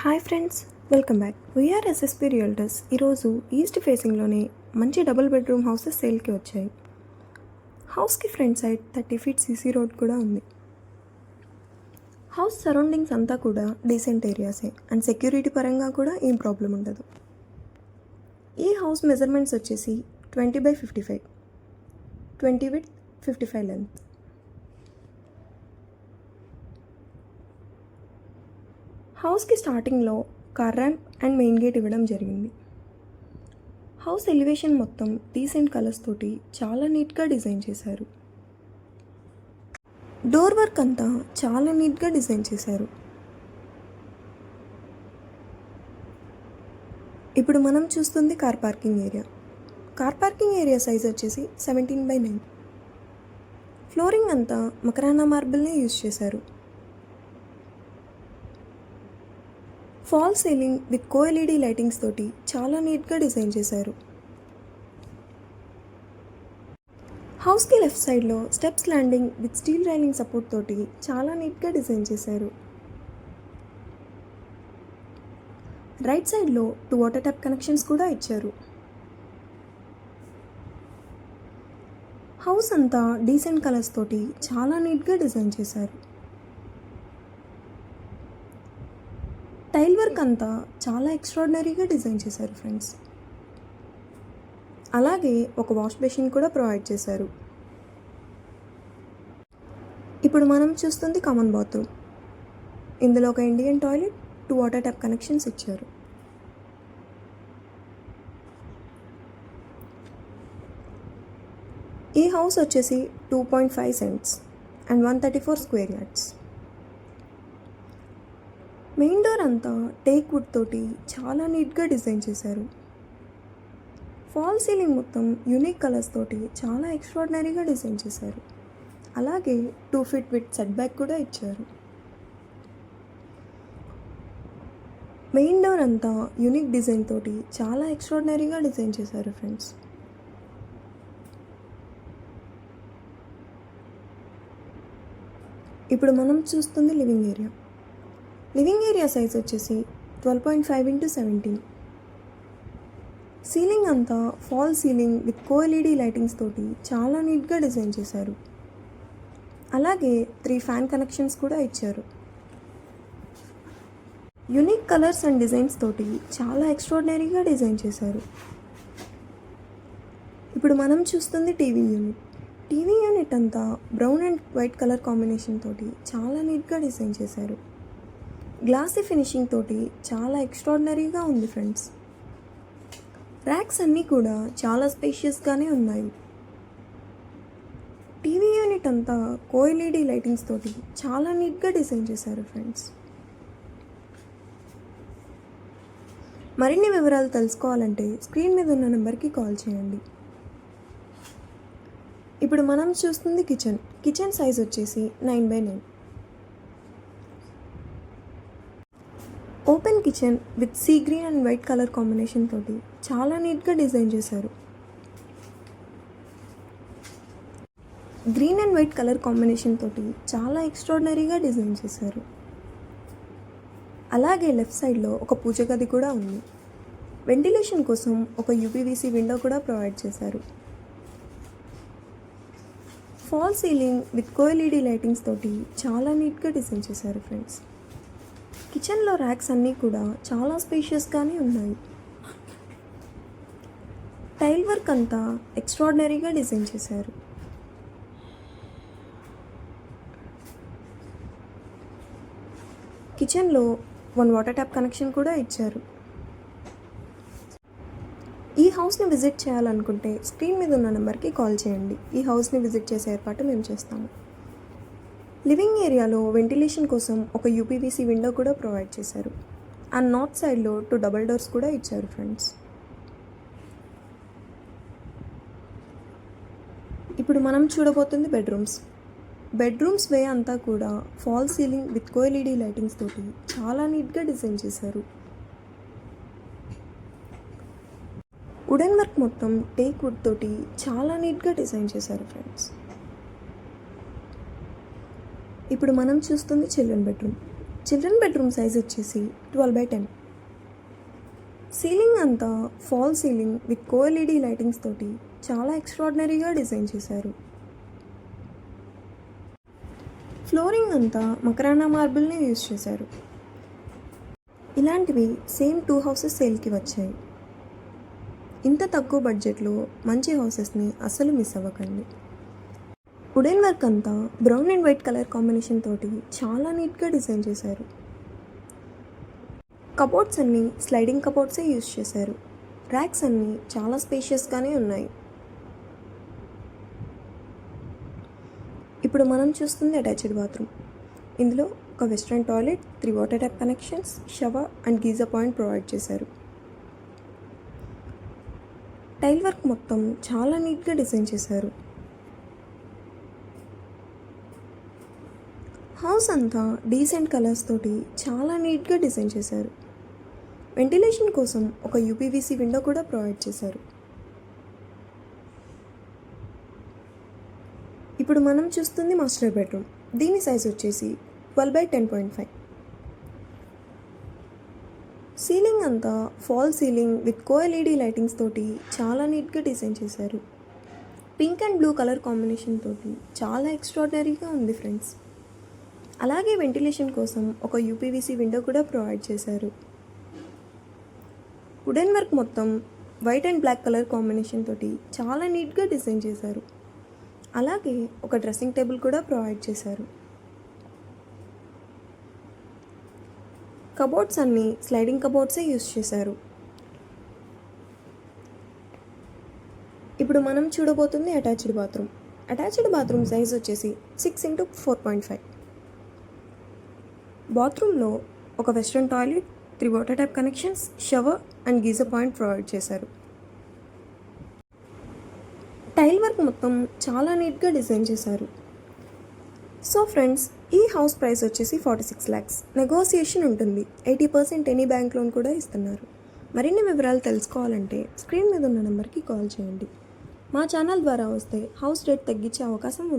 Hi friends welcome back VR SSP realtors ఈరోజు east ఫేసింగ్లోనే మంచి డబుల్ బెడ్రూమ్ హౌసెస్ సేల్కి వచ్చాయి. హౌస్కి front side thirty feet CC road కూడా ఉంది. హౌస్ సరౌండింగ్స్ అంతా కూడా డీసెంట్ ఏరియాసే అండ్ సెక్యూరిటీ పరంగా కూడా ఏం ప్రాబ్లం ఉండదు. ఈ హౌస్ మెజర్మెంట్స్ వచ్చేసి twenty by fifty five twenty with fifty five length హౌస్కి స్టార్టింగ్లో car ramp and main gate ఇవ్వడం జరిగింది. హౌస్ ఎలివేషన్ మొత్తం డీసెంట్ కలర్స్ తోటి చాలా నీట్గా డిజైన్ చేశారు. డోర్ వర్క్ అంతా చాలా నీట్గా డిజైన్ చేశారు. ఇప్పుడు మనం చూస్తుంది car parking area. Car parking area size వచ్చేసి సెవెంటీన్ బై నైన్. ఫ్లోరింగ్ అంతా మకరానా మార్బుల్నే యూజ్ చేశారు. Fall ceiling with cove LED lightings తోటి చాలా నీట్గా డిజైన్ చేశారు. హౌస్కి లెఫ్ట్ సైడ్లో steps landing with steel railing support తోటి చాలా నీట్గా డిజైన్ చేశారు. రైట్ సైడ్లో టూ వాటర్ ట్యాప్ కనెక్షన్స్ కూడా ఇచ్చారు. హౌస్ అంతా డీసెంట్ కలర్స్ తోటి చాలా నీట్గా డిజైన్ చేశారు టైల్ వర్క్ అంతా చాలా ఎక్స్ట్రాడినరీగా డిజైన్ చేశారు ఫ్రెండ్స్ అలాగే ఒక వాష్ బేసిన్ కూడా ప్రొవైడ్ చేశారు. ఇప్పుడు మనం చూస్తుంది కామన్ బాత్రూమ్ ఇందులో ఒక Indian toilet two water tap connections ఇచ్చారు. ఈ హౌస్ వచ్చేసి two point five cents and one thirty four square yards main door అంతా టేక్ వుడ్ తోటి చాలా నీట్గా డిజైన్ చేశారు. ఫాల్ సీలింగ్ మొత్తం యూనిక్ కలర్స్ తోటి చాలా ఎక్స్ట్రాడినరీగా డిజైన్ చేశారు. అలాగే two feet with set back కూడా ఇచ్చారు. మెయిన్ డోర్ అంతా యూనిక్ డిజైన్ తోటి చాలా ఎక్స్ట్రాడినరీగా డిజైన్ చేశారు ఫ్రెండ్స్. ఇప్పుడు మనం చూస్తుంది living area. Living area size వచ్చేసి twelve point five into seventeen ceiling అంతా fall ceiling with cove LED lightings తోటి చాలా నీట్గా డిజైన్ చేశారు. అలాగే త్రీ ఫ్యాన్ కనెక్షన్స్ కూడా ఇచ్చారు. యునిక్ కలర్స్ అండ్ డిజైన్స్ తోటి చాలా ఎక్స్ట్రాడినరీగా డిజైన్ చేశారు. ఇప్పుడు మనం చూస్తుంది టీవీ యూనిట్. టీవీ యూనిట్ అంతా brown and white colour combination తోటి చాలా నీట్గా డిజైన్ చేశారు. గ్లాసీ ఫినిషింగ్ తోటి చాలా ఎక్స్ట్రాడినరీగా ఉంది ఫ్రెండ్స్. ర్యాక్స్ అన్నీ కూడా చాలా స్పేషియస్గానే ఉన్నాయి. టీవీ యూనిట్ అంతా కోఎల్ఈడి లైటింగ్స్ తోటి చాలా నీట్గా డిజైన్ చేశారు ఫ్రెండ్స్. మరిన్ని వివరాలు తెలుసుకోవాలంటే స్క్రీన్ మీద ఉన్న నెంబర్కి కాల్ చేయండి. ఇప్పుడు మనం చూస్తుంది కిచెన్. కిచెన్ సైజ్ వచ్చేసి nine by nine. Open kitchen with sea green and white colour combination తోటి చాలా నీట్గా డిజైన్ చేశారు. Green and white colour combination తోటి చాలా ఎక్స్ట్రాడినరీగా డిజైన్ చేశారు. అలాగే లెఫ్ట్ సైడ్లో ఒక పూజ గది కూడా ఉంది. వెంటిలేషన్ కోసం ఒక యూపీవీసీ విండో కూడా ప్రొవైడ్ చేశారు. False ceiling with cove LED lightings తోటి చాలా నీట్గా డిజైన్ చేశారు ఫ్రెండ్స్. కిచెన్లో ర్యాక్స్ అన్నీ కూడా చాలా స్పేషియస్గానే ఉన్నాయి. టైల్ వర్క్ అంతా ఎక్స్ట్రాడినరీగా డిజైన్ చేశారు. కిచెన్లో వన్ వాటర్ ట్యాప్ కనెక్షన్ కూడా ఇచ్చారు. ఈ హౌస్ని విజిట్ చేయాలనుకుంటే స్క్రీన్ మీద ఉన్న నెంబర్కి కాల్ చేయండి. ఈ హౌస్ని విజిట్ చేసే ఏర్పాటు మేము చేస్తాము. లివింగ్ ఏరియాలో వెంటిలేషన్ కోసం ఒక యూపీవీసీ విండో కూడా ప్రొవైడ్ చేశారు. అండ్ నార్త్ సైడ్లో టూ డబల్ డోర్స్ కూడా ఇచ్చారు ఫ్రెండ్స్. ఇప్పుడు మనం చూడబోతుంది బెడ్రూమ్స్. బెడ్రూమ్స్ వే అంతా కూడా false ceiling with cove LED lightings తోటి చాలా నీట్గా డిజైన్ చేశారు. వుడెన్ వర్క్ మొత్తం టేక్ వుడ్ తోటి చాలా నీట్గా డిజైన్ చేశారు ఫ్రెండ్స్. ఇప్పుడు మనం చూస్తుంది children bedroom children bedroom size వచ్చేసి ట్వెల్వ్ బై టెన్ సీలింగ్ అంతా false ceiling with cove LED lightings తోటి చాలా ఎక్స్ట్రాడినరీగా డిజైన్ చేశారు. ఫ్లోరింగ్ అంతా మకరానా మార్బుల్ని యూజ్ చేశారు. ఇలాంటివి సేమ్ టూ హౌసెస్ సేల్కి వచ్చాయి. ఇంత తక్కువ బడ్జెట్లో మంచి హౌసెస్ని అస్సలు మిస్ అవ్వకండి. వుడెన్ వర్క్ అంతా brown and white colour combination తోటి చాలా నీట్గా డిజైన్ చేశారు. కబోర్డ్స్ అన్నీ స్లైడింగ్ కబోర్డ్సే యూజ్ చేశారు. ర్యాక్స్ అన్నీ చాలా స్పేషియస్గానే ఉన్నాయి. ఇప్పుడు మనం చూస్తుంది అటాచ్డ్ బాత్రూమ్. ఇందులో ఒక western toilet three water tap connections shower and geyser point provide చేశారు. టైల్ వర్క్ మొత్తం చాలా నీట్గా డిజైన్ చేశారు. హౌస్ అంతా డీసెంట్ కలర్స్ తోటి చాలా నీట్గా డిజైన్ చేశారు. వెంటిలేషన్ కోసం ఒక యూపీవీసీ విండో కూడా ప్రొవైడ్ చేశారు. ఇప్పుడు మనం చూస్తుంది మాస్టర్ బెడ్రూమ్ దీని సైజ్ వచ్చేసి twelve by ten point five ceiling అంతా false ceiling with cove LED lightings తోటి చాలా నీట్గా డిజైన్ చేశారు. Pink and blue colour combination తోటి చాలా ఎక్స్ట్రాడినరీగా ఉంది ఫ్రెండ్స్ అలాగే వెంటిలేషన్ కోసం ఒక యూపీవీసీ విండో కూడా ప్రొవైడ్ చేశారు. వుడెన్ వర్క్ మొత్తం white and black colour combination తోటి చాలా నీట్గా డిజైన్ చేశారు. అలాగే ఒక డ్రెస్సింగ్ టేబుల్ కూడా ప్రొవైడ్ చేశారు. కబోర్డ్స్ అన్నీ స్లైడింగ్ కబోర్డ్సే యూస్ చేశారు. ఇప్పుడు మనం చూడబోతుంది attached bathroom. Attached bathroom size వచ్చేసి six into four point five. బాత్రూంలో ఒక western toilet three water tap connections shower and geyser point provide చేశారు. టైల్ వర్క్ మొత్తం చాలా నీట్గా డిజైన్ చేశారు. సో ఫ్రెండ్స్ ఈ హౌస్ ప్రైస్ వచ్చేసి ఫార్టీ సిక్స్ ల్యాక్స్ నెగోసియేషన్ ఉంటుంది. Eighty percent any bank loan కూడా ఇస్తున్నారు. మరిన్ని వివరాలు తెలుసుకోవాలంటే స్క్రీన్ మీద ఉన్న నెంబర్కి కాల్ చేయండి. మా ఛానల్ ద్వారా వస్తే హౌస్ రేట్ తగ్గించే అవకాశం ఉంది.